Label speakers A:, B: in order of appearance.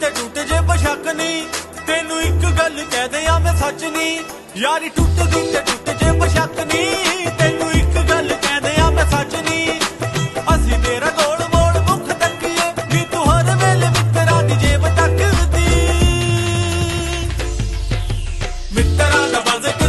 A: ਤੇ ਟੁੱਟ ਜੇ ਬਸ਼ੱਕ ਨਹੀਂ, ਤੈਨੂੰ ਇੱਕ ਗੱਲ ਕਹਿ ਦਿਆਂ ਮੈਂ ਸੱਚ ਨਹੀਂ। ਯਾਰੀ ਟੁੱਟ ਗਈ ਤੇ ਟੁੱਟ ਜੇ ਬਸ਼ੱਕ ਨਹੀਂ, ਤੈਨੂੰ ਇੱਕ ਗੱਲ ਕਹਿ ਦਿਆਂ ਮੈਂ ਸੱਚ ਨਹੀਂ। ਅਸੀਂ ਤੇਰਾ ਗੋਲ ਮੋੜ ਮੁਖ ਤੱਕੀਏ, ਵੀ ਤੂੰ ਹਰ ਵੇਲੇ ਮਿੱਤਰਾਂ ਦੀ ਜੇਬ ਤੱਕਦੀ। ਮਿੱਤਰਾਂ ਦਾ ਬਜ਼ਕ